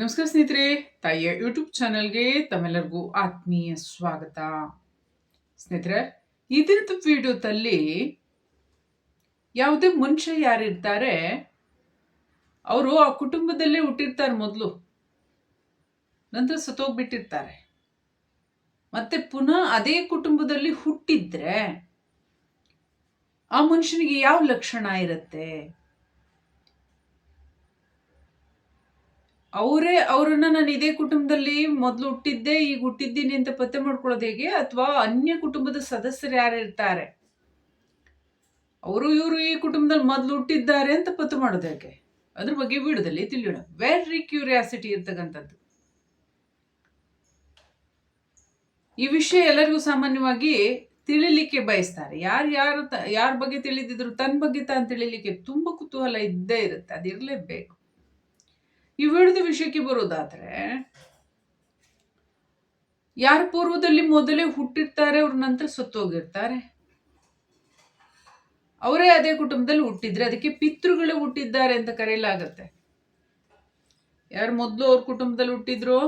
ನಮಸ್ಕಾರ ಸ್ನೇಹಿತರೆ, ತಾಯಿಯ ಯೂಟ್ಯೂಬ್ ಚಾನೆಲ್ಗೆ ತಮ್ಮೆಲ್ಲರಿಗೂ ಆತ್ಮೀಯ ಸ್ವಾಗತ. ಸ್ನೇಹಿತರೆ, ಈ ದಿನದ ವಿಡಿಯೋದಲ್ಲಿ ಯಾವುದೇ ಮನುಷ್ಯ ಯಾರಿರ್ತಾರೆ ಅವರು ಆ ಕುಟುಂಬದಲ್ಲೇ ಹುಟ್ಟಿರ್ತಾರೆ ಮೊದಲು. ನಂತರ ಸತ್ತೋಗ್ಬಿಟ್ಟಿರ್ತಾರೆ. ಮತ್ತೆ ಪುನಃ ಅದೇ ಕುಟುಂಬದಲ್ಲಿ ಹುಟ್ಟಿದ್ರೆ ಆ ಮನುಷ್ಯನಿಗೆ ಯಾವ ಲಕ್ಷಣ ಇರುತ್ತೆ? ಅವರೇ, ಅವ್ರನ್ನ ನಾನು ಇದೇ ಕುಟುಂಬದಲ್ಲಿ ಮೊದಲು ಹುಟ್ಟಿದ್ದೆ, ಈಗ ಹುಟ್ಟಿದ್ದೀನಿ ಅಂತ ಪತ್ತೆ ಮಾಡ್ಕೊಳ್ಳೋದು ಹೇಗೆ? ಅಥವಾ ಅನ್ಯ ಕುಟುಂಬದ ಸದಸ್ಯರು ಯಾರು ಇರ್ತಾರೆ? ಅವರು ಇವರು ಈ ಕುಟುಂಬದಲ್ಲಿ ಮೊದಲು ಹುಟ್ಟಿದ್ದಾರೆ ಅಂತ ಪತ್ತೆ ಮಾಡೋದು ಹೇಗೆ? ಅದ್ರ ಬಗ್ಗೆ ವಿಡಿಯೋದಲ್ಲಿ ತಿಳಿಯೋಣ. ವೆರಿ ಕ್ಯೂರಿಯಾಸಿಟಿ ಇರ್ತಕ್ಕಂಥದ್ದು. ಈ ವಿಷಯ ಎಲ್ಲರಿಗೂ ಸಾಮಾನ್ಯವಾಗಿ ತಿಳಿಲಿಕ್ಕೆ ಬಯಸ್ತಾರೆ. ಯಾರು ಯಾರು ಯಾರ ಬಗ್ಗೆ ತಿಳಿದಿದ್ರು ತನ್ನ ಬಗ್ಗೆ ತಾನು ತಿಳಿಲಿಕ್ಕೆ ತುಂಬಾ ಕುತೂಹಲ ಇದ್ದೇ ಇರುತ್ತೆ. ಅದಿರಲೇಬೇಕು. ಈ ವಿಷಯಕ್ಕೆ ಬರೋದಾದ್ರೆ, ಯಾರ ಪೂರ್ವದಲ್ಲಿ ಮೊದಲೇ ಹುಟ್ಟಿರ್ತಾರೆ, ಅವ್ರ ನಂತರ ಸತ್ತೋಗಿರ್ತಾರೆ. ಅವರೇ ಅದೇ ಕುಟುಂಬದಲ್ಲಿ ಹುಟ್ಟಿದ್ರೆ, ಅದಕ್ಕೆ ಪಿತೃಗಳು ಹುಟ್ಟಿದ್ದಾರೆ ಅಂತ ಕರೆಯಲಾಗತ್ತೆ. ಯಾರು ಮೊದಲು ಅವ್ರ ಕುಟುಂಬದಲ್ಲಿ ಹುಟ್ಟಿದ್ರು?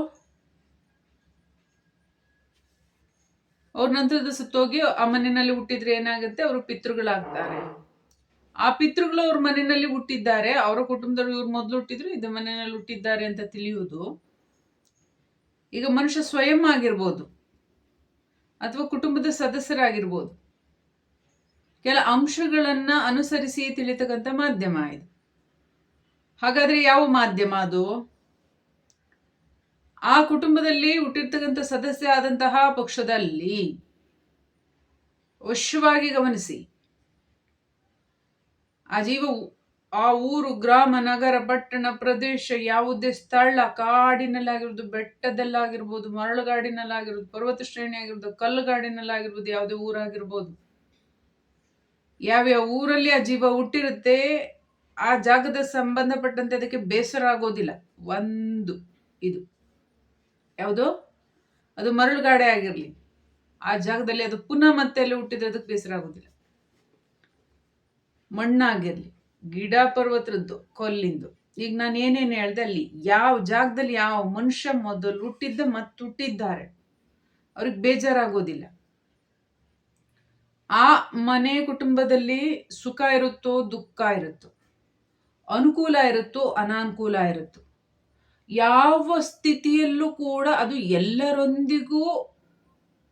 ಅವ್ರ ನಂತರದ ಸತ್ತೋಗಿ ಆ ಮನೆಯಲ್ಲಿ ಹುಟ್ಟಿದ್ರೆ ಏನಾಗುತ್ತೆ? ಅವರು ಪಿತೃಗಳಾಗ್ತಾರೆ. ಆ ಪಿತೃಗಳು ಅವ್ರ ಮನೆಯಲ್ಲಿ ಹುಟ್ಟಿದ್ದಾರೆ, ಅವರ ಕುಟುಂಬದವರು ಇವ್ರು ಮೊದಲು ಹುಟ್ಟಿದ್ರು ಇದು ಮನೆಯಲ್ಲಿ ಹುಟ್ಟಿದ್ದಾರೆ ಅಂತ ತಿಳಿಯುವುದು. ಈಗ ಮನುಷ್ಯ ಸ್ವಯಂ ಆಗಿರ್ಬೋದು, ಅಥವಾ ಕುಟುಂಬದ ಸದಸ್ಯರಾಗಿರ್ಬೋದು. ಕೆಲ ಅಂಶಗಳನ್ನ ಅನುಸರಿಸಿ ತಿಳಿತಕ್ಕಂಥ ಮಾಧ್ಯಮ ಇದು. ಹಾಗಾದ್ರೆ ಯಾವ ಮಾಧ್ಯಮ ಅದು? ಆ ಕುಟುಂಬದಲ್ಲಿ ಹುಟ್ಟಿರ್ತಕ್ಕಂಥ ಸದಸ್ಯ ಆದಂತಹ ಪಕ್ಷದಲ್ಲಿ ವಶವಾಗಿ ಗಮನಿಸಿ. ಆ ಜೀವವು ಆ ಊರು ಗ್ರಾಮ ನಗರ ಪಟ್ಟಣ ಪ್ರದೇಶ ಯಾವುದೇ ಸ್ಥಳ, ಕಾಡಿನಲ್ಲಾಗಿರ್ಬೋದು, ಬೆಟ್ಟದಲ್ಲಾಗಿರ್ಬೋದು, ಮರಳುಗಾಡಿನಲ್ಲಾಗಿರ್ಬೋದು, ಪರ್ವತ ಶ್ರೇಣಿ ಆಗಿರ್ಬೋದು ಕಲ್ಲುಗಾಡಿನಲ್ಲಾಗಿರ್ಬೋದು, ಯಾವುದೇ ಊರಾಗಿರ್ಬೋದು. ಯಾವ್ಯಾವ ಊರಲ್ಲಿ ಆ ಜೀವ ಹುಟ್ಟಿರುತ್ತೆ, ಆ ಜಾಗದ ಸಂಬಂಧಪಟ್ಟಂತೆ ಅದಕ್ಕೆ ಬೇಸರ ಆಗೋದಿಲ್ಲ. ಒಂದು ಇದು. ಯಾವುದು? ಅದು ಮರಳುಗಾಡೆ ಆಗಿರಲಿ. ಆ ಜಾಗದಲ್ಲಿ ಅದು ಪುನಃ ಮತ್ತೆ ಅಲ್ಲಿ ಹುಟ್ಟಿದ್ರೆ ಅದಕ್ಕೆ ಬೇಸರ ಆಗೋದಿಲ್ಲ. ಮಣ್ಣಾಗಿರ್ಲಿ. ಗಿಡ ಪರ್ವತದ್ದು, ಕೊಲ್ಲಿಂದು. ಈಗ ನಾನು ಏನೇನು ಹೇಳ್ದೆ ಅಲ್ಲಿ ಯಾವ ಜಾಗದಲ್ಲಿ ಯಾವ ಮನುಷ್ಯ ಮೊದಲು ಹುಟ್ಟಿದ್ದ ಮತ್ತು ಹುಟ್ಟಿದ್ದಾರೆ. ಅವ್ರಿಗೆ ಬೇಜಾರಾಗೋದಿಲ್ಲ. ಆ ಮನೆ ಕುಟುಂಬದಲ್ಲಿ ಸುಖ ಇರುತ್ತೋ ದುಃಖ ಇರುತ್ತೋ, ಅನುಕೂಲ ಇರುತ್ತೋ ಅನಾನುಕೂಲ ಇರುತ್ತೋ, ಯಾವ ಸ್ಥಿತಿಯಲ್ಲೂ ಕೂಡ ಅದು ಎಲ್ಲರೊಂದಿಗೂ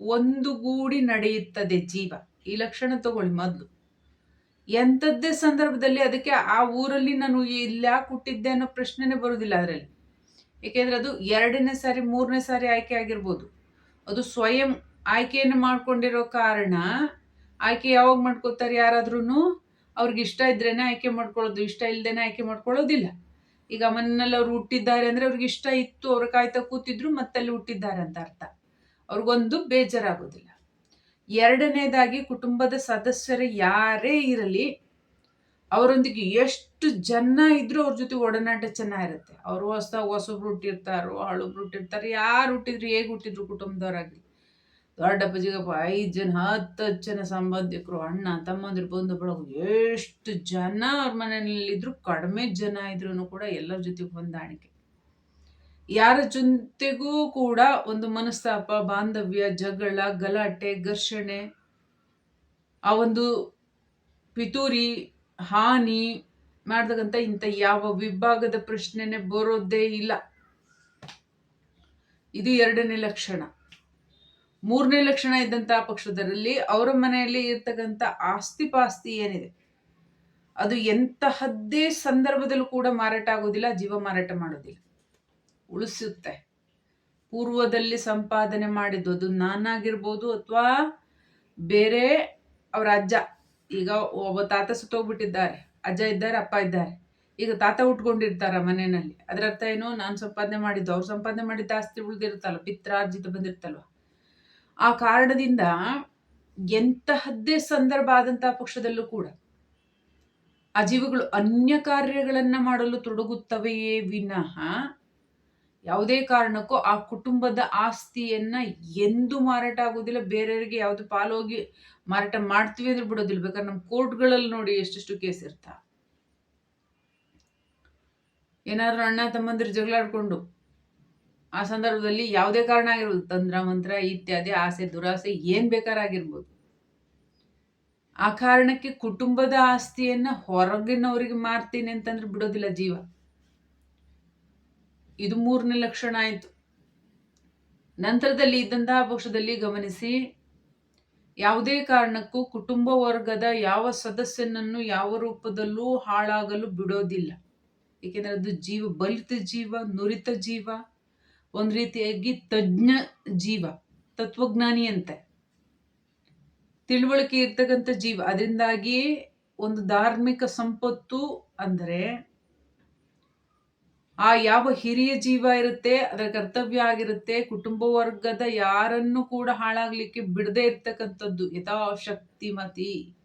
ಒಂದುಗೂಡಿ ನಡೆಯುತ್ತದೆ ಜೀವ. ಈ ಲಕ್ಷಣ ತಗೊಳ್ಳಿ ಮೊದಲು. ಎಂಥದ್ದೇ ಸಂದರ್ಭದಲ್ಲಿ ಅದಕ್ಕೆ ಆ ಊರಲ್ಲಿ ನಾನು ಇಲ್ಲ ಕುಟ್ಟಿದ್ದೆ ಅನ್ನೋ ಪ್ರಶ್ನೆನೇ ಬರೋದಿಲ್ಲ ಅದರಲ್ಲಿ. ಏಕೆಂದರೆ ಅದು ಎರಡನೇ ಸಾರಿ, ಮೂರನೇ ಸಾರಿ ಆಯ್ಕೆ ಆಗಿರ್ಬೋದು. ಅದು ಸ್ವಯಂ ಆಯ್ಕೆಯನ್ನು ಮಾಡ್ಕೊಂಡಿರೋ ಕಾರಣ ಆಯ್ಕೆ ಯಾವಾಗ ಮಾಡ್ಕೋತಾರೆ ಯಾರಾದ್ರೂ ಅವ್ರಿಗೆ ಇಷ್ಟ ಇದ್ರೇನೆ ಆಯ್ಕೆ ಮಾಡ್ಕೊಳ್ಳೋದು, ಇಷ್ಟ ಇಲ್ಲದೇನೆ ಆಯ್ಕೆ ಮಾಡ್ಕೊಳ್ಳೋದಿಲ್ಲ. ಈಗ ಮನೆಯಲ್ಲಿ ಅವ್ರು ಹುಟ್ಟಿದ್ದಾರೆ ಅಂದ್ರೆ ಅವ್ರಿಗೆ ಇಷ್ಟ ಇತ್ತು, ಅವ್ರ ಕಾಯ್ತಾ ಕೂತಿದ್ರು, ಮತ್ತಲ್ಲಿ ಹುಟ್ಟಿದ್ದಾರೆ ಅಂತ ಅರ್ಥ. ಅವ್ರಿಗೊಂದು ಬೇಜಾರಾಗೋದಿಲ್ಲ. ಎರಡನೇದಾಗಿ ಕುಟುಂಬದ ಸದಸ್ಯರು ಯಾರೇ ಇರಲಿ, ಅವರೊಂದಿಗೆ ಎಷ್ಟು ಜನ ಇದ್ರೂ ಅವ್ರ ಜೊತೆ ಒಡನಾಟ ಚೆನ್ನಾಗಿರುತ್ತೆ. ಅವರು ಹೊಸ ಹೊಸಬ್ರು ಹುಟ್ಟಿರ್ತಾರೋ ಹಳಬ್ರು ಹುಟ್ಟಿರ್ತಾರೆ, ಯಾರು ಹುಟ್ಟಿದ್ರು, ಹೇಗೆ ಹುಟ್ಟಿದ್ರು ಕುಟುಂಬದವರಾಗಲಿ. ದೊಡ್ಡಪ್ಪ ಜಿಗಪ್ಪ ಐದು ಜನ, ಹತ್ತು ಹತ್ತು ಜನ ಸಂಬಂಧಿಕರು, ಅಣ್ಣ, ತಮ್ಮಂದಿರು ಬಂದು ಬಳಗ ಎಷ್ಟು ಜನ ಅವ್ರ ಮನೆಯಲ್ಲಿ ಇದ್ರು ಕಡಿಮೆ ಜನ ಇದ್ರು ಕೂಡ ಎಲ್ಲರ ಜೊತೆಗೆ ಹೊಂದಾಣಿಕೆ. ಯಾರ ಜೊತೆಗೂ ಕೂಡ ಒಂದು ಮನಸ್ತಾಪ, ಬಾಂಧವ್ಯ, ಜಗಳ, ಗಲಾಟೆ, ಘರ್ಷಣೆ, ಆ ಒಂದು ಪಿತೂರಿ, ಹಾನಿ ಮಾಡ್ದಕ್ಕಂತ ಇಂಥ ಯಾವ ವಿಭಾಗದ ಪ್ರಶ್ನೆನೆ ಬರೋದೇ ಇಲ್ಲ. ಇದು ಎರಡನೇ ಲಕ್ಷಣ. ಮೂರನೇ ಲಕ್ಷಣ ಇದ್ದಂಥ ಪಕ್ಷದಲ್ಲಿ ಅವರ ಮನೆಯಲ್ಲಿ ಇರ್ತಕ್ಕಂಥ ಆಸ್ತಿ ಪಾಸ್ತಿ ಏನಿದೆ? ಅದು ಎಂತಹದ್ದೇ ಸಂದರ್ಭದಲ್ಲೂ ಕೂಡ ಮಾರಾಟ ಆಗೋದಿಲ್ಲ, ಜೀವ ಮಾರಾಟ ಮಾಡೋದಿಲ್ಲ. ಉಳಿಸುತ್ತೆ. ಪೂರ್ವದಲ್ಲಿ ಸಂಪಾದನೆ ಮಾಡಿದ್ದು ಅದು ನಾನಾಗಿರ್ಬೋದು ಅಥವಾ ಬೇರೆ ಅವರ ಅಜ್ಜ. ಈಗ ಒಬ್ಬ ತಾತ ಸುತ್ತೋಗ್ಬಿಟ್ಟಿದ್ದಾರೆ. ಅಜ್ಜ ಇದ್ದಾರೆ, ಅಪ್ಪ ಇದ್ದಾರೆ. ಈಗ ತಾತ ಉಟ್ಕೊಂಡಿರ್ತಾರ ಮನೆಯಲ್ಲಿ. ಅದರ ಅರ್ಥ ಏನು? ನಾನು ಸಂಪಾದನೆ ಮಾಡಿದ್ದು, ಅವ್ರು ಸಂಪಾದನೆ ಮಾಡಿದ್ದ ಆಸ್ತಿ ಉಳಿದಿರುತ್ತಲ್ಲ ಪಿತ್ರಾರ್ಜಿತ ಬಂದಿರ್ತಲ್ವ ಆ ಕಾರಣದಿಂದ ಎಂತಹದ್ದೇ ಸಂದರ್ಭ ಆದಂತಹ ಪಕ್ಷದಲ್ಲೂ ಕೂಡ ಆ ಜೀವಗಳು ಅನ್ಯ ಕಾರ್ಯಗಳನ್ನು ಮಾಡಲು ತೊಡಗುತ್ತವೆಯೇ ವಿನಃ ಯಾವುದೇ ಕಾರಣಕ್ಕೂ ಆ ಕುಟುಂಬದ ಆಸ್ತಿಯನ್ನ ಎಂದು ಮಾರಾಟ ಆಗೋದಿಲ್ಲ ಬೇರೆಯವರಿಗೆ ಯಾವುದು ಪಾಲೋಗಿ ಮಾರಾಟ ಮಾಡ್ತೀವಿ ಅಂದ್ರೆ ಬಿಡೋದಿಲ್ಲ. ಬೇಕಾದ್ರೆ ನಮ್ಮ ಕೋರ್ಟ್ಗಳಲ್ಲಿ ನೋಡಿ ಎಷ್ಟೆಷ್ಟು ಕೇಸ್ ಇರ್ತಾ. ಏನಾದ್ರು ಅಣ್ಣ ತಮ್ಮಂದಿರು ಜಗಳಾಡ್ಕೊಂಡು ಆ ಸಂದರ್ಭದಲ್ಲಿ ಯಾವುದೇ ಕಾರಣ ಆಗಿರ್ಬೋದು. ತಂತ್ರ, ಮಂತ್ರ, ಇತ್ಯಾದಿ, ಆಸೆ, ದುರಾಸೆ ಏನ್ ಬೇಕಾರಾಗಿರ್ಬೋದು ಆ ಕಾರಣಕ್ಕೆ ಕುಟುಂಬದ ಆಸ್ತಿಯನ್ನ ಹೊರಗಿನವರಿಗೆ ಮಾರ್ತೀನಿ ಅಂತಂದ್ರೆ ಬಿಡೋದಿಲ್ಲ ಜೀವ. ಇದು ಮೂರನೇ ಲಕ್ಷಣ ಆಯಿತು. ನಂತರದಲ್ಲಿ ಇದ್ದಂತಹ ಪಕ್ಷದಲ್ಲಿ ಗಮನಿಸಿ, ಯಾವುದೇ ಕಾರಣಕ್ಕೂ ಕುಟುಂಬ ವರ್ಗದ ಯಾವ ಸದಸ್ಯನನ್ನು ಯಾವ ರೂಪದಲ್ಲೂ ಹಾಳಾಗಲು ಬಿಡೋದಿಲ್ಲ. ಏಕೆಂದರೆ ಅದು ಜೀವ, ಬಲಿತ ಜೀವ, ನುರಿತ ಜೀವ, ಒಂದು ರೀತಿಯಾಗಿ ತಜ್ಞ ಜೀವ, ತತ್ವಜ್ಞಾನಿಯಂತೆ. ತಿಳುವಳಿಕೆ ಇರ್ತಕ್ಕಂಥ ಜೀವ. ಅದರಿಂದಾಗಿ ಒಂದು ಧಾರ್ಮಿಕ ಸಂಪತ್ತು ಅಂದರೆ ಆ ಯಾವ ಹಿರಿಯ ಜೀವ ಇರುತ್ತೆ, ಅದರ ಕರ್ತವ್ಯ ಆಗಿರುತ್ತೆ, ಕುಟುಂಬ ವರ್ಗದ ಯಾರನ್ನು ಕೂಡ ಹಾಳಾಗ್ಲಿಕ್ಕೆ ಬಿಡದೆ ಇರ್ತಕ್ಕಂಥದ್ದು ಯಥಾಶಕ್ತಿಮತಿ.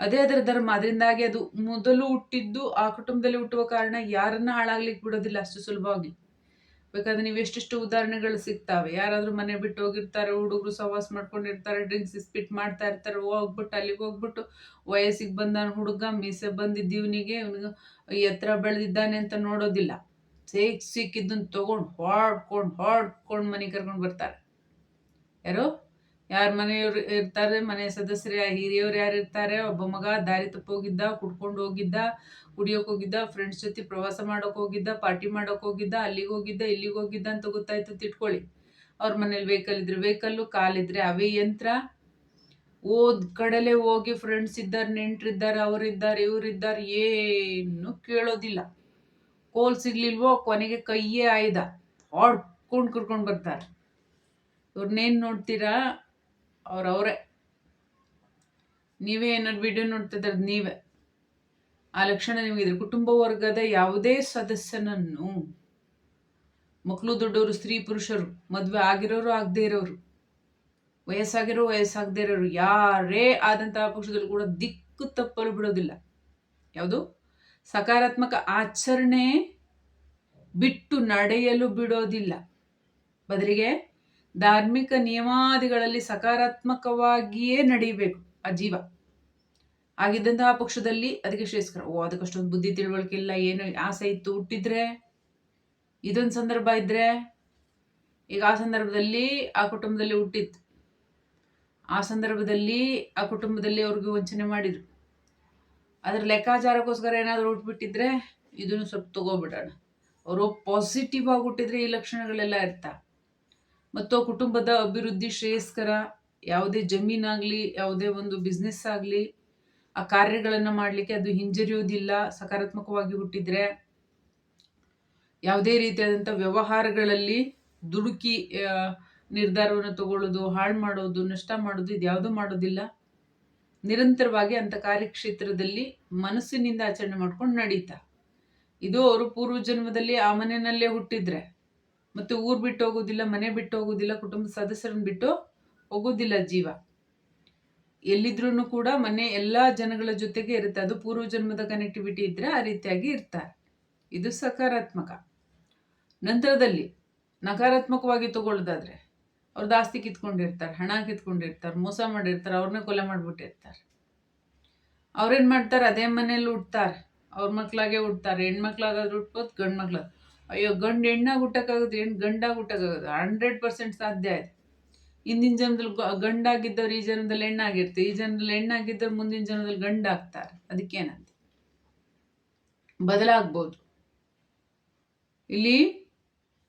ಅದೇ ಅದರ ಧರ್ಮ. ಅದರಿಂದಾಗಿ ಅದು ಮೊದಲು ಹುಟ್ಟಿದ್ದು ಆ ಕುಟುಂಬದಲ್ಲಿ ಹುಟ್ಟುವ ಕಾರಣ ಯಾರನ್ನ ಹಾಳಾಗ್ಲಿಕ್ಕೆ ಬಿಡೋದಿಲ್ಲ, ಅಷ್ಟು ಸುಲಭವಾಗಿ. ಬೇಕಾದ್ರೆ ನೀವು ಎಷ್ಟೆಷ್ಟು ಉದಾಹರಣೆಗಳು ಸಿಗ್ತಾವೆ. ಯಾರಾದರೂ ಮನೆ ಬಿಟ್ಟು ಹೋಗಿರ್ತಾರೆ, ಹುಡುಗರು ಸವಾಸ ಮಾಡ್ಕೊಂಡಿರ್ತಾರೆ, ಡ್ರಿಂಕ್ಸ್ ಸ್ಪಿಟ್ ಮಾಡ್ತಾ ಇರ್ತಾರೆ, ಹೋಗ್ಬಿಟ್ಟು ಅಲ್ಲಿಗೆ ಹೋಗ್ಬಿಟ್ಟು ವಯಸ್ಸಿಗೆ ಬಂದ ಹುಡುಗ, ಮೀಸೆ ಬಂದಿದ್ದೀವನಿಗೆ ಇವನಿಗೆ ಎತ್ತರ ಬೆಳೆದಿದ್ದಾನೆ ಅಂತ ನೋಡೋದಿಲ್ಲ. ಸೇಕ್ ಸಿಕ್ಕಿದ್ದನ್ನು ತಗೊಂಡು ಹೊಡ್ಕೊಂಡು ಹೊಡ್ಕೊಂಡು ಮನೆ ಕರ್ಕೊಂಡು ಬರ್ತಾರೆ. ಯಾರು? ಯಾರ ಮನೆಯವ್ರು ಇರ್ತಾರೆ ಮನೆ ಸದಸ್ಯರು ಹಿರಿಯವ್ರು ಯಾರು ಇರ್ತಾರೆ, ಒಬ್ಬ ಮಗ ದಾರಿ ತಪ್ಪೋಗಿದ್ದ, ಕುಡ್ಕೊಂಡು ಹೋಗಿದ್ದ, ಕುಡಿಯೋಕೆ ಹೋಗಿದ್ದ ಫ್ರೆಂಡ್ಸ್ ಜೊತೆ ಪ್ರವಾಸ ಮಾಡೋಕೆ ಹೋಗಿದ್ದ ಪಾರ್ಟಿ ಮಾಡೋಕೆ ಹೋಗಿದ್ದ, ಅಲ್ಲಿಗೆ ಹೋಗಿದ್ದ, ಇಲ್ಲಿಗೆ ಹೋಗಿದ್ದ ಅಂತ ಗೊತ್ತಾಯ್ತು ತಿಟ್ಕೊಳ್ಳಿ ಅವ್ರ ಮನೇಲಿ ವೆಹಿಕಲ್ ಇದ್ರೆ ವೆಹಿಕಲ್ಲು ಕಾಲಿದ್ರೆ ಅವೇ ಯಂತ್ರ. ಓದ್ ಕಡಲೆ ಹೋಗಿ ಫ್ರೆಂಡ್ಸ್ ಇದ್ದಾರೆ ನೆಂಟ್ರಿದ್ದಾರೆ ಅವರಿದ್ದಾರೆ ಇವರಿದ್ದಾರೆ ಏನು ಕೇಳೋದಿಲ್ಲ. ಕೋಲ್ ಸಿಗ್ಲಿಲ್ವೋ, ಕೊನೆಗೆ ಕೈಯೇ ಆಯ್ದ. ಹೊಡ್ಕೊಂಡು ಕರ್ಕೊಂಡು ಬರ್ತಾರೆ. ಇವ್ರನ್ನೇನು ನೋಡ್ತೀರಾ? ಅವ್ರವರೇ ನೀವೇ ಏನಾದ್ರು ವಿಡಿಯೋ ನೋಡ್ತಿದ್ರೆ ನೀವೇ. ಆ ಲಕ್ಷಣ ನಿಮಗಿದ್ರೆ ಕುಟುಂಬ ವರ್ಗದ ಯಾವುದೇ ಸದಸ್ಯನನ್ನು ಮಕ್ಕಳು ದೊಡ್ಡವರು, ಸ್ತ್ರೀ ಪುರುಷರು, ಮದುವೆ ಆಗಿರೋರು ಆಗದೇ ಇರೋರು ವಯಸ್ಸಾಗಿರೋ ವಯಸ್ಸಾಗದೇ ಇರೋರು, ಯಾರೇ ಆದಂತಹ ಪಕ್ಷದಲ್ಲಿ ಕೂಡ ದಿಕ್ಕು ತಪ್ಪಲು ಬಿಡೋದಿಲ್ಲ. ಯಾವುದು? ಸಕಾರಾತ್ಮಕ ಆಚರಣೆ ಬಿಟ್ಟು ನಡೆಯಲು ಬಿಡೋದಿಲ್ಲ. ಬದಲಿಗೆ ಧಾರ್ಮಿಕ ನಿಯಮಾದಿಗಳಲ್ಲಿ ಸಕಾರಾತ್ಮಕವಾಗಿಯೇ ನಡೆಯಬೇಕು ಆ ಜೀವ. ಆಗಿದ್ದಂತಹ ಪಕ್ಷದಲ್ಲಿ ಅದಕ್ಕೆ ಶ್ರೇಷ್ಕರ ಓ, ಅದಕ್ಕಷ್ಟೊಂದು ಬುದ್ಧಿ ತಿಳುವಳಿಕೆ ಇಲ್ಲ, ಏನು ಆಸೆ ಇತ್ತು ಹುಟ್ಟಿದ್ರೆ, ಇದೊಂದು ಸಂದರ್ಭ ಇದ್ರೆ, ಈಗ ಆ ಸಂದರ್ಭದಲ್ಲಿ ಆ ಕುಟುಂಬದಲ್ಲಿ ಹುಟ್ಟಿತ್ತು. ಆ ಸಂದರ್ಭದಲ್ಲಿ ಆ ಕುಟುಂಬದಲ್ಲಿ ಅವ್ರಿಗೆ ವಂಚನೆ ಮಾಡಿದ್ರು. ಅದ್ರ ಲೆಕ್ಕಾಚಾರಕ್ಕೋಸ್ಕರ ಏನಾದರೂ ಹುಟ್ಬಿಟ್ಟಿದ್ರೆ, ಇದನ್ನು ಸ್ವಲ್ಪ ತಗೋಬಿಡೋಣ. ಅವರು ಪಾಸಿಟಿವ್ ಆಗಿ ಹುಟ್ಟಿದ್ರೆ ಈ ಲಕ್ಷಣಗಳೆಲ್ಲ ಇರ್ತಾ ಮತ್ತು ಕುಟುಂಬದ ಅಭಿವೃದ್ಧಿ ಶ್ರೇಯಸ್ಕರ, ಯಾವುದೇ ಜಮೀನಾಗಲಿ, ಯಾವುದೇ ಒಂದು ಬಿಸ್ನೆಸ್ ಆಗಲಿ, ಆ ಕಾರ್ಯಗಳನ್ನು ಮಾಡಲಿಕ್ಕೆ ಅದು ಹಿಂಜರಿಯುವುದಿಲ್ಲ ಸಕಾರಾತ್ಮಕವಾಗಿ ಹುಟ್ಟಿದರೆ. ಯಾವುದೇ ರೀತಿಯಾದಂಥ ವ್ಯವಹಾರಗಳಲ್ಲಿ ದುಡುಕಿ ನಿರ್ಧಾರವನ್ನು ತಗೊಳ್ಳೋದು, ಹಾಳು ಮಾಡೋದು, ನಷ್ಟ ಮಾಡೋದು, ಇದು ಯಾವುದೂ ಮಾಡೋದಿಲ್ಲ. ನಿರಂತರವಾಗಿ ಅಂಥ ಕಾರ್ಯಕ್ಷೇತ್ರದಲ್ಲಿ ಮನಸ್ಸಿನಿಂದ ಆಚರಣೆ ಮಾಡ್ಕೊಂಡು ನಡೀತಾ. ಇದು ಅವರು ಪೂರ್ವ ಜನ್ಮದಲ್ಲಿ ಆ ಮನೆಯಲ್ಲೇ ಹುಟ್ಟಿದ್ರೆ. ಮತ್ತು ಊರು ಬಿಟ್ಟು ಹೋಗೋದಿಲ್ಲ, ಮನೆ ಬಿಟ್ಟು ಹೋಗೋದಿಲ್ಲ, ಕುಟುಂಬ ಸದಸ್ಯರನ್ನು ಬಿಟ್ಟು ಹೋಗೋದಿಲ್ಲ ಜೀವ. ಎಲ್ಲಿದ್ರೂ ಕೂಡ ಮನೆ ಎಲ್ಲ ಜನಗಳ ಜೊತೆಗೆ ಇರುತ್ತೆ. ಅದು ಪೂರ್ವ ಜನ್ಮದ ಕನೆಕ್ಟಿವಿಟಿ ಇದ್ದರೆ ಆ ರೀತಿಯಾಗಿ ಇರ್ತಾರೆ. ಇದು ಸಕಾರಾತ್ಮಕ. ನಂತರದಲ್ಲಿ ನಕಾರಾತ್ಮಕವಾಗಿ ತಗೊಳ್ಳೋದಾದ್ರೆ ಅವ್ರದ್ದು ಆಸ್ತಿ ಕಿತ್ಕೊಂಡಿರ್ತಾರೆ, ಹಣ ಕಿತ್ಕೊಂಡಿರ್ತಾರೆ, ಮೋಸ ಮಾಡಿರ್ತಾರೆ ಅವ್ರನ್ನೇ ಕೊಲೆ ಮಾಡಿಬಿಟ್ಟಿರ್ತಾರೆ. ಅವ್ರೇನು ಮಾಡ್ತಾರೆ? ಅದೇ ಮನೇಲಿ ಹುಡ್ತಾರೆ ಅವ್ರ ಮಕ್ಳಾಗೆ ಹುಡ್ತಾರೆ ಹೆಣ್ಮಕ್ಳಾಗಾದ್ರೂ ಹುಟ್ಬೋದು ಗಂಡು ಮಕ್ಳು ಅಯ್ಯೋ, ಗಂಡು ಹೆಣ್ಣಾಗಿ ಹುಟ್ಟಕ್ಕಾಗುತ್ತೆ? ಹೆಣ್ಣು ಗಂಡಾಗಿ ಹುಟ್ಟಕ್ಕಾಗುತ್ತೆ ಹಂಡ್ರೆಡ್ ಪರ್ಸೆಂಟ್ ಸಾಧ್ಯ ಆಯ್ತು. ಹಿಂದಿನ ಜನ್ಮದಲ್ಲಿ ಗಂಡಾಗಿದ್ದವ್ರು ಈ ಜನ್ಮದಲ್ಲಿ ಹೆಣ್ಣಾಗಿರ್ತಾರೆ. ಈ ಜನ್ಮದಲ್ಲಿ ಹೆಣ್ಣಾಗಿದ್ದವ್ರು ಮುಂದಿನ ಜನ್ಮದಲ್ಲಿ ಗಂಡಾಗ್ತಾರೆ. ಅದಕ್ಕೇನಂತೆ? ಬದಲಾಗ್ಬೋದು. ಇಲ್ಲಿ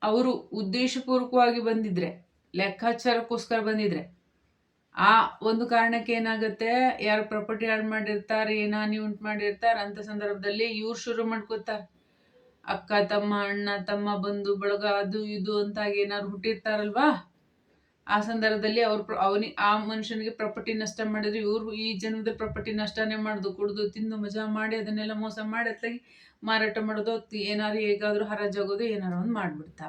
ಅವರು ಉದ್ದೇಶಪೂರ್ವಕವಾಗಿ ಬಂದಿದ್ರೆ, ಲೆಕ್ಕಾಚಾರಕ್ಕೋಸ್ಕರ ಬಂದಿದ್ರೆ, ಆ ಒಂದು ಕಾರಣಕ್ಕೆ ಏನಾಗುತ್ತೆ? ಯಾರು ಪ್ರಾಪರ್ಟಿ ಹಾಳು ಮಾಡಿರ್ತಾರೆ ಏನಾನಿ ಉಂಟು ಮಾಡಿರ್ತಾರೆ, ಅಂತ ಸಂದರ್ಭದಲ್ಲಿ ಇವ್ರು ಶುರು ಮಾಡ್ಕೋತಾರೆ ಅಕ್ಕ, ತಮ್ಮ, ಅಣ್ಣ, ತಮ್ಮ ಬಂಧು, ಬಳಗ, ಅದು, ಇದು ಅಂತ ಏನಾದ್ರು ಹುಟ್ಟಿರ್ತಾರಲ್ವಾ? ಆ ಸಂದರ್ಭದಲ್ಲಿ ಅವ್ರ ಅವನಿ ಆ ಮನುಷ್ಯನಿಗೆ ಪ್ರಾಪರ್ಟಿ ನಷ್ಟ ಮಾಡಿದ್ರೆ ಇವ್ರು ಈ ಜನದ ಪ್ರಾಪರ್ಟಿ ನಷ್ಟನೇ ಮಾಡೋದು, ಕುಡಿದು, ತಿಂದು, ಮಜಾ ಮಾಡಿ ಅದನ್ನೆಲ್ಲ ಮೋಸ ಮಾಡಿ ಅತ್ಲಾಗಿ ಮಾರಾಟ ಮಾಡೋದು ಏನಾರು ಹೇಗಾದ್ರೂ ಹರಾಜಾಗೋದು, ಏನಾರು ಒಂದು ಮಾಡಿಬಿಡ್ತಾ.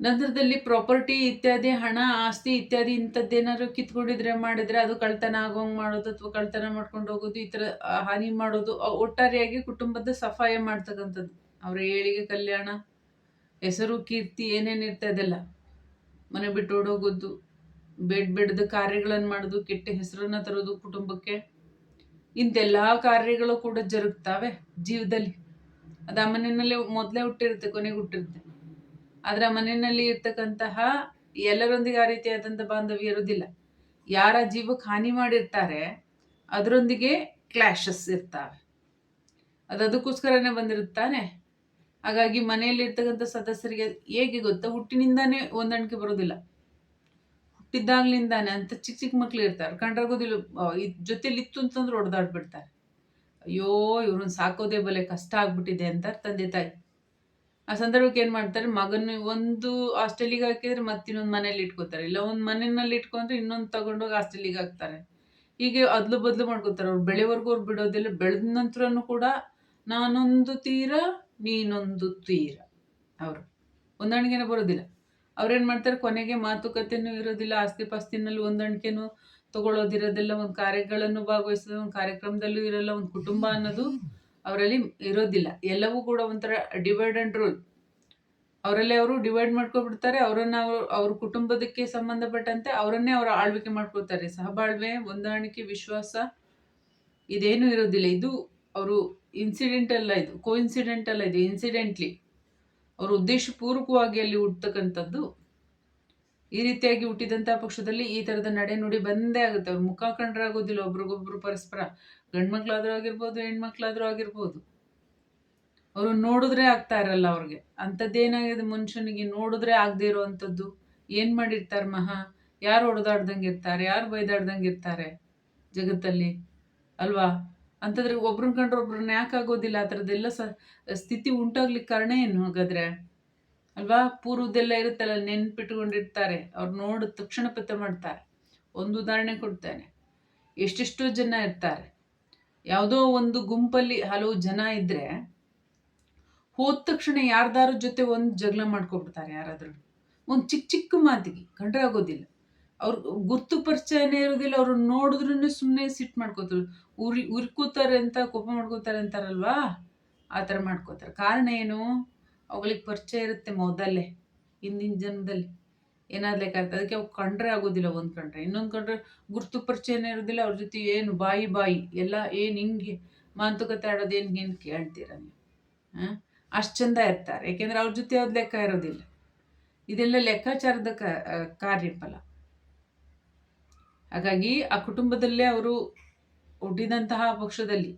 ನಂತರದಲ್ಲಿ ಪ್ರಾಪರ್ಟಿ ಇತ್ಯಾದಿ, ಹಣ, ಆಸ್ತಿ ಇತ್ಯಾದಿ ಇಂಥದ್ದೇನಾದ್ರು ಕಿತ್ಕೊಂಡಿದ್ರೆ ಮಾಡಿದ್ರೆ ಅದು ಕಳ್ತನ ಆಗೋಂಗೆ ಮಾಡೋದು ಅಥವಾ ಕಳ್ತನ ಮಾಡ್ಕೊಂಡು ಹೋಗೋದು ಈ ಥರ ಹಾನಿ ಮಾಡೋದು ಒಟ್ಟಾರೆಯಾಗಿ ಕುಟುಂಬದ ಸಫಾಯ ಮಾಡ್ತಕ್ಕಂಥದ್ದು. ಅವರ ಏಳಿಗೆ ಕಲ್ಯಾಣ, ಹೆಸರು, ಕೀರ್ತಿ, ಏನೇನು ಇರ್ತದೆಲ್ಲ ಮನೆ ಬಿಟ್ಟು ಓಡೋಗೋದು, ಬೇಡ್ ಬೇಡದ ಕಾರ್ಯಗಳನ್ನು ಮಾಡೋದು, ಕೆಟ್ಟ ಹೆಸರನ್ನ ತರೋದು ಕುಟುಂಬಕ್ಕೆ. ಇಂಥೆಲ್ಲ ಕಾರ್ಯಗಳು ಕೂಡ ಜರುಗ್ತಾವೆ ಜೀವದಲ್ಲಿ. ಅದು ಆ ಮನೆಯಲ್ಲೇ ಮೊದಲೇ ಹುಟ್ಟಿರುತ್ತೆ, ಕೊನೆಗೆ ಹುಟ್ಟಿರುತ್ತೆ. ಆದರೆ ಆ ಮನೆಯಲ್ಲಿ ಇರ್ತಕ್ಕಂತಹ ಎಲ್ಲರೊಂದಿಗೆ ಆ ರೀತಿಯಾದಂಥ ಬಾಂಧವ್ಯ ಇರೋದಿಲ್ಲ ಯಾರ ಜೀವಕ್ಕೆ ಹಾನಿ ಮಾಡಿರ್ತಾರೆ, ಅದರೊಂದಿಗೆ ಕ್ಲಾಶಸ್ ಇರ್ತಾವೆ. ಅದು ಅದಕ್ಕೋಸ್ಕರನೇ ಬಂದಿರುತ್ತಾನೆ ಹಾಗಾಗಿ ಮನೆಯಲ್ಲಿ ಇರ್ತಕ್ಕಂಥ ಸದಸ್ಯರಿಗೆ ಹೇಗೆ ಗೊತ್ತಾ? ಹುಟ್ಟಿನಿಂದಾನೇ ಹೊಂದಾಣಿಕೆ ಬರೋದಿಲ್ಲ ಹುಟ್ಟಿದ್ದಾಗ್ಲಿಂದಾನೆ ಅಂತ ಚಿಕ್ಕ ಚಿಕ್ಕ ಮಕ್ಳು ಇರ್ತಾರೆ. ಕಂಡ್ರಾಗೋದಿಲ್ಲ ಜೊತೆಲಿ ಇತ್ತು ಅಂತಂದ್ರೆ ಹೊಡೆದಾಡ್ಬಿಡ್ತಾರೆ ಅಯ್ಯೋ, ಇವ್ರನ್ನ ಸಾಕೋದೇ ಬಲೆ ಕಷ್ಟ ಆಗ್ಬಿಟ್ಟಿದೆ ಅಂತಾರೆ ತಂದೆ ತಾಯಿ. ಆ ಸಂದರ್ಭಕ್ಕೆ ಏನು ಮಾಡ್ತಾರೆ ಮಗನ ಒಂದು ಹಾಸ್ಟೆಲಿಗೆ ಹಾಕಿದ್ರೆ ಮತ್ತೆ ಇನ್ನೊಂದು ಮನೇಲಿ ಇಟ್ಕೋತಾರೆ. ಇಲ್ಲ, ಒಂದು ಮನೆಯಲ್ಲಿ ಇಟ್ಕೊಂಡ್ರೆ ಇನ್ನೊಂದು ತಗೊಂಡೋಗಿ ಹಾಸ್ಟೆಲಿಗೆ ಹಾಕ್ತಾರೆ. ಹೀಗೆ ಅದ್ಲು ಬದಲು ಮಾಡ್ಕೋತಾರೆ. ಅವ್ರು ಬೆಳೆವರೆಗೂ ಅವ್ರು ಬಿಡೋದಿಲ್ಲ. ಬೆಳೆದ ನಂತರನೂ ಕೂಡ ನಾನೊಂದು ತೀರ, ನೀನೊಂದು ತೀರ. ಅವರು. ಹೊಂದಾಣಿಕೆನೇ ಬರೋದಿಲ್ಲ. ಅವ್ರೇನು ಮಾಡ್ತಾರೆ, ಕೊನೆಗೆ ಮಾತುಕತೆನೂ ಇರೋದಿಲ್ಲ. ಆಸ್ತಿ ಪಾಸ್ತಿನಲ್ಲಿ ಹೊಂದಾಣಿಕೆನೂ ತಗೊಳ್ಳೋದಿರೋದಿಲ್ಲ. ಒಂದು ಕಾರ್ಯಗಳನ್ನು ಭಾಗವಹಿಸೋದು, ಒಂದು ಕಾರ್ಯಕ್ರಮದಲ್ಲೂ ಇರಲ್ಲ. ಒಂದು ಕುಟುಂಬ ಅನ್ನೋದು ಅವರಲ್ಲಿ ಇರೋದಿಲ್ಲ. ಎಲ್ಲವೂ ಕೂಡ ಒಂಥರ ಡಿವೈಡ್ ಆ್ಯಂಡ್ ರೂಲ್ ಅವರಲ್ಲಿ ಅವರು ಡಿವೈಡ್ ಮಾಡ್ಕೊಬಿಡ್ತಾರೆ, ಅವರನ್ನ ಅವರು, ಅವ್ರ ಕುಟುಂಬದಕ್ಕೆ ಸಂಬಂಧಪಟ್ಟಂತೆ ಅವರನ್ನೇ ಅವರ ಆಳ್ವಿಕೆ ಮಾಡ್ಕೊಳ್ತಾರೆ. ಸಹಬಾಳ್ವೆ, ಹೊಂದಾಣಿಕೆ, ವಿಶ್ವಾಸ ಇದೇನು ಇರೋದಿಲ್ಲ. ಇದು ಅವರು ಇನ್ಸಿಡೆಂಟ್ ಅಲ್ಲ ಇದು ಕೋ ಇನ್ಸಿಡೆಂಟ್ ಅಲ್ಲ ಇದು ಇನ್ಸಿಡೆಂಟ್ಲಿ ಅವರು ಉದ್ದೇಶಪೂರ್ವಕವಾಗಿ ಅಲ್ಲಿ ಹುಟ್ಟತಕ್ಕಂಥದ್ದು ಈ ರೀತಿಯಾಗಿ ಹುಟ್ಟಿದಂಥ ಪಕ್ಷದಲ್ಲಿ ಈ ಥರದ ನಡೆ ನುಡಿ ಬಂದೇ ಆಗುತ್ತೆ. ಅವ್ರು ಮುಖ ಕಂಡ್ರಾಗೋದಿಲ್ಲ, ಒಬ್ರಿಗೊಬ್ರು ಪರಸ್ಪರ. ಗಂಡು ಮಕ್ಳಾದ್ರೂ ಆಗಿರ್ಬೋದು, ಹೆಣ್ಮಕ್ಳಾದ್ರೂ ಆಗಿರ್ಬೋದು. ಅವರು ನೋಡಿದ್ರೆ ಆಗ್ತಾ ಇರಲ್ಲ ಅವ್ರಿಗೆ. ಅಂಥದ್ದೇನಾಗಿದೆ ಮನುಷ್ಯನಿಗೆ ನೋಡಿದ್ರೆ ಆಗದೆ ಇರೋವಂಥದ್ದು. ಏನು ಮಾಡಿರ್ತಾರೆ ಮಹಾ? ಯಾರು ಹೊಡೆದಾಡ್ದಂಗೆ ಇರ್ತಾರೆ ಯಾರು ಬೈದಾಡ್ದಂಗೆ ಇರ್ತಾರೆ ಜಗತ್ತಲ್ಲಿ? ಅಲ್ವಾ? ಅಂಥದ್ರಿಗೆ ಒಬ್ರನ್ನ ಕಂಡ್ರೆ ಒಬ್ರನ್ನ ಯಾಕೆ ಆಗೋದಿಲ್ಲ? ಆ ಥರದ್ದೆಲ್ಲ ಸ, ಸ್ಥಿತಿ ಉಂಟಾಗ್ಲಿಕ್ಕೆ ಕಾರಣ ಏನು ಹಾಗಾದ್ರೆ? ಅಲ್ವಾ? ಪೂರ್ವದೆಲ್ಲ ಇರುತ್ತಲ್ಲ, ನೆನ್ಪಿಟ್ಕೊಂಡಿರ್ತಾರೆ. ಅವ್ರು ನೋಡಿದ ತಕ್ಷಣ ಪತ್ತೆ ಮಾಡ್ತಾರೆ. ಒಂದು ಉದಾಹರಣೆ ಕೊಡ್ತೇನೆ. ಎಷ್ಟೆಷ್ಟೋ ಜನ ಇರ್ತಾರೆ. ಯಾವುದೋ ಒಂದು ಗುಂಪಲ್ಲಿ ಹಲವು ಜನ ಇದ್ದರೆ ಹೋದ ತಕ್ಷಣ ಯಾರ್ದಾರ ಜೊತೆ ಒಂದು ಜಗಳ ಮಾಡ್ಕೊಬಿಡ್ತಾರೆ ಯಾರಾದರೂ. ಒಂದು ಚಿಕ್ಕ ಚಿಕ್ಕ ಮಾತಿಗೆ, ಕಂಡ್ರೆ ಆಗೋದಿಲ್ಲ. ಅವ್ರು ಗುರ್ತು ಪರಿಚಯನೇ ಇರೋದಿಲ್ಲ. ಅವ್ರು ನೋಡಿದ್ರೂ ಸುಮ್ಮನೆ ಸಿಟ್ಟು ಮಾಡ್ಕೋತಾರೆ. ಉರಿ, ಉರ್ಕೋತಾರೆ ಅಂತ, ಕೋಪ ಮಾಡ್ಕೋತಾರೆ ಅಂತಾರಲ್ವಾ? ಆ ಥರ ಮಾಡ್ಕೋತಾರೆ. ಕಾರಣ ಏನು? ಅವುಗಳಿಗೆ ಪರಿಚಯ ಇರುತ್ತೆ ಮೊದಲೇ, ಹಿಂದಿನ ಜನ್ಮದಲ್ಲಿ. ಲೆಕ್ಕ ಅದಕ್ಕೆ ಅವು ಕಂಡ್ರೆ ಆಗೋದಿಲ್ಲ, ಒಂದು ಕಂಡ್ರೆ. ಇನ್ನೊಂದು ಕಂಡ್ರೆ ಗುರ್ತು ಪರಿಚಯನೇ ಇರೋದಿಲ್ಲ, ಅವ್ರ ಜೊತೆ ಏನು ಬಾಯಿ ಬಾಯಿ, ಎಲ್ಲ ಏನು ಹಿಂಗೆ ಮಾತುಕತೆ ಆಡೋದು ಏನು ಏನು ಕೇಳ್ತೀರ ನೀವು? ಹಾಂ ಅಷ್ಟು ಚಂದ ಇರ್ತಾರೆ. ಯಾಕೆಂದರೆ ಅವ್ರ ಜೊತೆ ಯಾವ್ದು ಲೆಕ್ಕ ಇರೋದಿಲ್ಲ. ಇದೆಲ್ಲ ಲೆಕ್ಕಾಚಾರದ ಕಾರ್ಯಫಲ. ಹಾಗಾಗಿ ಆ ಕುಟುಂಬದಲ್ಲೇ ಅವರು ಹುಟ್ಟಿದಂತಹ ಪಕ್ಷದಲ್ಲಿ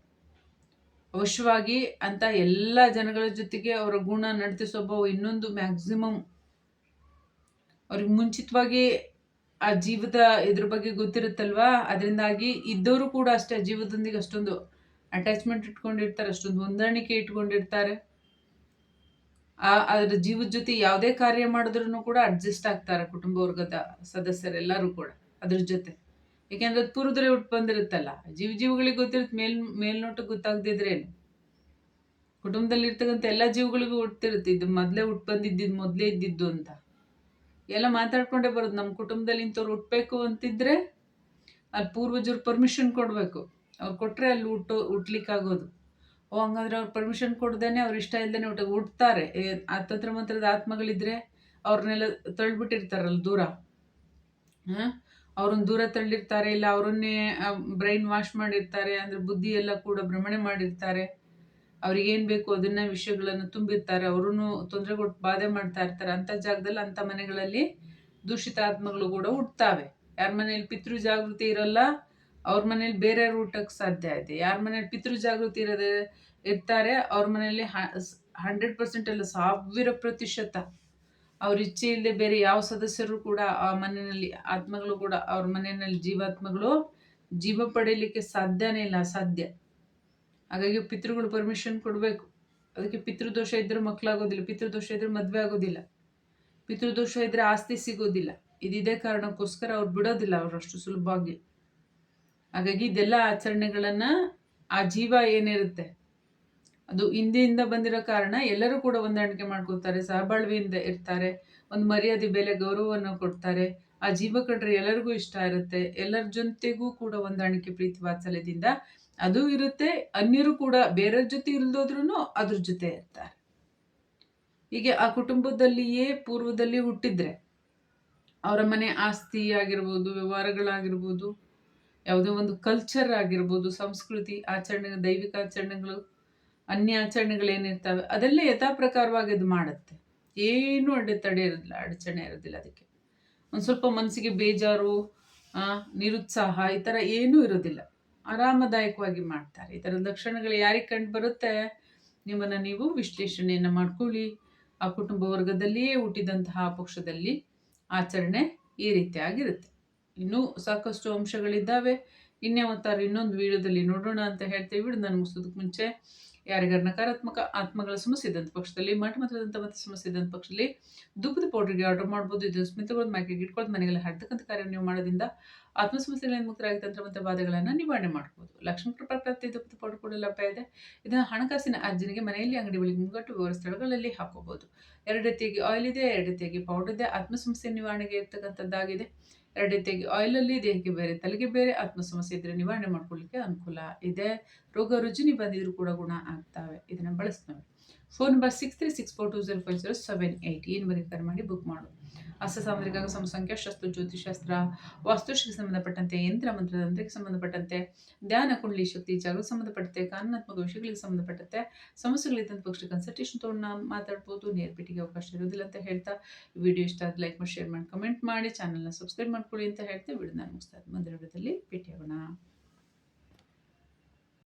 ಅವಶ್ಯವಾಗಿ ಅಂತ ಎಲ್ಲ ಜನಗಳ ಜೊತೆಗೆ ಅವರ ಗುಣ ನಡತೆ ಸ್ವಭಾವ ಇನ್ನೊಂದು ಮ್ಯಾಕ್ಸಿಮಮ್ ಅವ್ರಿಗೆ ಮುಂಚಿತವಾಗಿ ಆ ಜೀವದ ಇದ್ರ ಬಗ್ಗೆ ಗೊತ್ತಿರುತ್ತಲ್ವಾ? ಅದರಿಂದಾಗಿ ಇದ್ದವರು ಕೂಡ ಅಷ್ಟೇ, ಜೀವದೊಂದಿಗೆ ಅಷ್ಟೊಂದು ಅಟ್ಯಾಚ್ಮೆಂಟ್ ಇಟ್ಕೊಂಡಿರ್ತಾರೆ, ಅಷ್ಟೊಂದು ಹೊಂದಾಣಿಕೆ ಇಟ್ಕೊಂಡಿರ್ತಾರೆ. ಆ, ಅದ್ರ ಜೀವದ ಜೊತೆ ಯಾವುದೇ ಕಾರ್ಯ ಮಾಡಿದ್ರು ಕೂಡ ಅಡ್ಜಸ್ಟ್ ಆಗ್ತಾರೆ ಕುಟುಂಬ ವರ್ಗದ ಸದಸ್ಯರೆಲ್ಲರೂ ಕೂಡ, ಅದ್ರ ಜೊತೆ. ಯಾಕೆಂದ್ರೆ ಅದು ಪೂರ್ವದಲ್ಲಿ ಹುಟ್ಟು ಬಂದಿರುತ್ತಲ್ಲ. ಜೀವ ಜೀವಗಳಿಗೆ ಗೊತ್ತಿರುತ್ತೆ, ಮೇಲ್, ಮೇಲ್ನೋಟಕ್ಕೆ ಗೊತ್ತಾಗದಿದ್ರೇನು ಕುಟುಂಬದಲ್ಲಿ ಇರ್ತಕ್ಕಂಥ ಎಲ್ಲ ಜೀವಗಳಿಗೂ ಹುಟ್ಟಿರುತ್ತೆ. ಇದು ಮೊದಲೇ ಹುಟ್ಟು ಬಂದಿದ್ದು ಮೊದಲೇ ಇದ್ದಿದ್ದು ಅಂತ. ಎಲ್ಲ ಮಾತಾಡ್ಕೊಂಡೇ ಬರೋದು. ನಮ್ಮ ಕುಟುಂಬದಲ್ಲಿ ಇಂಥವ್ರು ಹುಟ್ಟಬೇಕು ಅಂತಿದ್ರೆ ಅಲ್ಲಿ ಪೂರ್ವಜರು ಪರ್ಮಿಷನ್ ಕೊಡಬೇಕು. ಅವ್ರು ಕೊಟ್ಟರೆ ಅಲ್ಲಿ ಹುಟ್ಟು, ಹುಟ್ಲಿಕ್ಕಾಗೋದು. ಓ, ಹಂಗಾದ್ರೆ ಅವ್ರು ಪರ್ಮಿಷನ್ ಕೊಡ್ದೇನೆ ಅವ್ರು ಇಷ್ಟ ಇಲ್ಲದೇ ಊಟ ಹುಡ್ತಾರೆ ಹತ್ತತ್ರ ಮಂತ್ರದ ಆತ್ಮಗಳಿದ್ರೆ ಅವ್ರನ್ನೆಲ್ಲ ತಳ್ಬಿಟ್ಟಿರ್ತಾರಲ್ಲ ದೂರ. ಹಾಂ ಅವ್ರನ್ನ ದೂರ ತಳ್ಳಿರ್ತಾರೆ ಇಲ್ಲ ಅವರನ್ನೇ ಬ್ರೈನ್ ವಾಶ್ ಮಾಡಿರ್ತಾರೆ, ಅಂದರೆ ಬುದ್ಧಿ ಎಲ್ಲ ಕೂಡ ಭ್ರಮಣೆ ಮಾಡಿರ್ತಾರೆ. ಅವ್ರಿಗೇನು ಬೇಕು ಅದನ್ನ ವಿಷಯಗಳನ್ನು ತುಂಬಿರ್ತಾರೆ. ಅವ್ರೂ ತೊಂದರೆ ಕೊಟ್ಟು ಬಾಧೆ ಮಾಡ್ತಾ ಇರ್ತಾರೆ. ಅಂಥ ಜಾಗದಲ್ಲಿ ಅಂಥ ಮನೆಗಳಲ್ಲಿ ದೂಷಿತ ಆತ್ಮಗಳು ಕೂಡ ಹುಟ್ತಾವೆ. ಯಾರ ಮನೇಲಿ ಪಿತೃ ಜಾಗೃತಿ ಇರಲ್ಲ, ಅವ್ರ ಮನೇಲಿ ಬೇರೆ ಊಟಕ್ಕೆ ಸಾಧ್ಯ ಐತೆ ಯಾರ ಮನೇಲಿ ಪಿತೃ ಜಾಗೃತಿ ಇರೋದೇ ಇರ್ತಾರೆ, ಅವ್ರ ಮನೆಯಲ್ಲಿ ಹಂಡ್ರೆಡ್ ಪರ್ಸೆಂಟ್ ಅಲ್ಲ ಸಾವಿರ ಪ್ರತಿಶತ ಅವ್ರ ಇಚ್ಛೆ ಇಲ್ಲದೆ ಬೇರೆ ಯಾವ ಸದಸ್ಯರು ಕೂಡ ಆ ಮನೆಯಲ್ಲಿ ಆತ್ಮಗಳು ಕೂಡ ಅವ್ರ ಮನೆಯಲ್ಲಿ ಜೀವಾತ್ಮಗಳು ಜೀವ ಪಡೆಯಲಿಕ್ಕೆ ಸಾಧ್ಯನೇ ಇಲ್ಲ ಸಾಧ್ಯ ಹಾಗಾಗಿ ಪಿತೃಗಳು ಪರ್ಮಿಷನ್ ಕೊಡಬೇಕು. ಅದಕ್ಕೆ ಪಿತೃದೋಷ ಇದ್ದರೆ ಮಕ್ಕಳಾಗೋದಿಲ್ಲ, ಪಿತೃದೋಷ ಇದ್ರೆ ಮದುವೆ ಆಗೋದಿಲ್ಲ. ಪಿತೃದೋಷ ಇದ್ರೆ ಆಸ್ತಿ ಸಿಗೋದಿಲ್ಲ. ಇದಿದೆ ಕಾರಣಕ್ಕೋಸ್ಕರ ಅವ್ರು ಬಿಡೋದಿಲ್ಲ ಅವರಷ್ಟು ಸುಲಭವಾಗಿ. ಹಾಗಾಗಿ ಇದೆಲ್ಲ ಆಚರಣೆಗಳನ್ನು ಆ ಜೀವ ಏನಿರುತ್ತೆ ಅದು ಹಿಂದೆಯಿಂದ ಬಂದಿರೋ ಕಾರಣ ಎಲ್ಲರೂ ಕೂಡ ಹೊಂದಾಣಿಕೆ ಮಾಡ್ಕೊಳ್ತಾರೆ, ಸಹಬಾಳ್ವೆಯಿಂದ ಇರ್ತಾರೆ, ಒಂದು ಮರ್ಯಾದೆ ಬೆಲೆ ಗೌರವವನ್ನು ಕೊಡ್ತಾರೆ. ಆ ಜೀವ ಕಂಡ್ರೆ ಎಲ್ಲರಿಗೂ ಇಷ್ಟ ಇರುತ್ತೆ, ಎಲ್ಲರ ಜೊತೆಗೂ ಕೂಡ ಹೊಂದಾಣಿಕೆ ಪ್ರೀತಿ ವಾತ್ಸಲ್ಯದಿಂದ ಅದು ಇರುತ್ತೆ, ಅನ್ಯರು ಕೂಡ ಬೇರೆಯವ್ರ ಜೊತೆ ಇಲ್ದೋದ್ರೂ ಅದ್ರ ಜೊತೆ ಇರ್ತಾರೆ. ಹೀಗೆ ಆ ಕುಟುಂಬದಲ್ಲಿಯೇ ಪೂರ್ವದಲ್ಲಿ ಹುಟ್ಟಿದ್ರೆ ಅವರ ಮನೆ ಆಸ್ತಿ ಆಗಿರ್ಬೋದು, ವ್ಯವಹಾರಗಳಾಗಿರ್ಬೋದು, ಯಾವುದೋ ಒಂದು ಕಲ್ಚರ್ ಆಗಿರ್ಬೋದು, ಸಂಸ್ಕೃತಿ ಆಚರಣೆ ದೈವಿಕ ಆಚರಣೆಗಳು ಅನ್ಯ ಆಚರಣೆಗಳೇನಿರ್ತವೆ ಅದೆಲ್ಲ ಯಥಾ ಪ್ರಕಾರವಾಗಿ ಇದು ಮಾಡುತ್ತೆ. ಏನೂ ಅಡೆತಡೆ ಇರೋದಿಲ್ಲ, ಅಡಚಣೆ ಇರೋದಿಲ್ಲ ಅದಕ್ಕೆ. ಒಂದು ಸ್ವಲ್ಪ ಮನಸ್ಸಿಗೆ ಬೇಜಾರು ನಿರುತ್ಸಾಹ ಈ ಥರ ಏನೂ ಇರೋದಿಲ್ಲ. ಆರಾಮದಾಯಕವಾಗಿ ಮಾಡ್ತಾರೆ. ಈ ಥರದ ಲಕ್ಷಣಗಳು ಯಾರಿಗೆ ಕಂಡು ಬರುತ್ತೆ? ನಿಮ್ಮನ್ನು ನೀವು ವಿಶ್ಲೇಷಣೆಯನ್ನು ಮಾಡ್ಕೊಳ್ಳಿ. ಆ ಕುಟುಂಬ ವರ್ಗದಲ್ಲಿಯೇ ಹುಟ್ಟಿದಂತಹ ಪಕ್ಷದಲ್ಲಿ ಆಚರಣೆ ಈ ರೀತಿಯಾಗಿರುತ್ತೆ. ಇನ್ನೂ ಸಾಕಷ್ಟು ಅಂಶಗಳಿದ್ದಾವೆ. ಇನ್ಯಾವತ್ತಾರು ಇನ್ನೊಂದು ವಿಡಿಯೋದಲ್ಲಿ ನೋಡೋಣ ಅಂತ ಹೇಳ್ತೀವಿ ಬಿಡು ನಾನು ಮುಗಿಸೋದಕ್ಕೆ ಮುಂಚೆ ಯಾರಿಗಾರ ನಕಾರಾತ್ಮಕ ಆತ್ಮಗಳ ಸಮಸ್ಯೆ ಇದ್ದಂಥ ಪಕ್ಷದಲ್ಲಿ, ಮಠ ಮತದಂಥ ಮತ್ತೆ ಸಮಸ್ಯೆ ಇದ್ದಂಥ ಪಕ್ಷದಲ್ಲಿ ದುಬ್ಬದ ಪೌಡ್ರಿಗೆ ಆರ್ಡರ್ ಮಾಡ್ಬೋದು. ಇದು ಸ್ಮಿತಗಳು ಮೈಗೆ ಇಟ್ಕೊಳ್ಳೋದು ಮನೆಗೆಲ್ಲ ಹರತಕ್ಕಂಥ ಕಾರ್ಯ ನೀವು ಮಾಡೋದ್ರಿಂದ ಆತ್ಮ ಸಮಸ್ಯೆಗಳಿಂದ ಮುಕ್ತರಾಗಿ ಬಾಧೆಗಳನ್ನು ನಿವಾರಣೆ ಮಾಡ್ಬೋದು. ಲಕ್ಷ್ಮೀ ಕೃಪಾ ಪ್ರಾಪ್ತಿ ದುಬ್ಬದ ಪೌಡರ್ ಕೂಡ ಲಭ್ಯ ಇದೆ. ಇದನ್ನು ಹಣಕಾಸಿನ ಅರ್ಜಿನಿಗೆ ಮನೆಯಲ್ಲಿ ಅಂಗಡಿ ಬಳಿ ಮುಂಗಟ್ಟು ವಿವರ ಸ್ಥಳಗಳಲ್ಲಿ ಹಾಕೋಬಹುದು ಎರಡು ರೀತಿಯಾಗಿ ಆಯಿಲ್ ಇದೆ, ಎರಡು ರೀತಿಯಾಗಿ ಪೌಡರ್ ಇದೆ. ಆತ್ಮ ಸಮಸ್ಯೆ ನಿವಾರಣೆಗೆ ಇರ್ತಕ್ಕಂಥದ್ದಾಗಿದೆ. ಎರಡು ರೀತಿಯಾಗಿ ಆಯಿಲಲ್ಲಿ ದೇಹಕ್ಕೆ ಬೇರೆ, ತಲೆಗೆ ಬೇರೆ ಆತ್ಮ ಸಮಸ್ಯೆ ಇದ್ದರೆ ನಿವಾರಣೆ ಮಾಡ್ಕೊಳ್ಳಿಕ್ಕೆ ಅನುಕೂಲ ಇದೆ. ರೋಗ ರುಜಿನಿ ಬಂದಿದ್ರು ಕೂಡ ಗುಣ ಆಗ್ತವೆ. ಇದನ್ನು ಬಳಸ್ತವೆ. Phone number six three six four two zero five zero seven eight ಏನು ನಂಬರಿಗೆ ಕರೆ ಮಾಡಿ ಬುಕ್ ಮಾಡು. ಅಸ್ತ ಸಂಖ್ಯಾಶಾಸ್ತ್ರ ಸಂಖ್ಯಾ ಶಸ್ತ್ರ ಜ್ಯೋತಿಷಾಸ್ತ್ರ ವಾಸ್ತುಶಿಗೆ ಸಂಬಂಧಪಟ್ಟಂತೆ, ಯಂತ್ರ ಮಂತ್ರತಂತ್ರಕ್ಕೆ ಸಂಬಂಧಪಟ್ಟಂತೆ, ಧ್ಯಾನ, ಕುಂಡಲಿ, ಶಕ್ತಿ ಜಾಗಕ್ಕೆ ಸಂಬಂಧಪಟ್ಟಂತೆ, ಕಾನೂನಾತ್ಮಕ ವಿಷಯಗಳಿಗೆ ಸಂಬಂಧಪಟ್ಟಂತೆ ಸಮಸ್ಯೆಗಳಿದ್ದಂಥ ಪಕ್ಷ ಕನ್ಸಲ್ಟೇಷನ್ ತೊಗೊಂಡು ಮಾತಾಡ್ಬೋದು ನೇರ ಭೇಟಿಗೆ ಅವಕಾಶ ಇರೋದಿಲ್ಲ ಅಂತ ಹೇಳ್ತಾ ವಿಡಿಯೋ ಇಷ್ಟ ಆದ ಲೈಕ್ ಮಾಡಿ ಶೇರ್ ಮಾಡಿ ಕಮೆಂಟ್ ಮಾಡಿ ಚಾನಲ್ನ ಸಬ್ಸ್ಕ್ರೈಬ್ ಮಾಡ್ಕೊಳ್ಳಿ ಅಂತ ಹೇಳ್ತಾ, ವಿಡಿಯೋ ನಾನು ಮುಗಿಸ್ತಾ. ಮುಂದಿನ ವಿಡಿಯೋದಲ್ಲಿ ಭೇಟಿಯಾಗೋಣ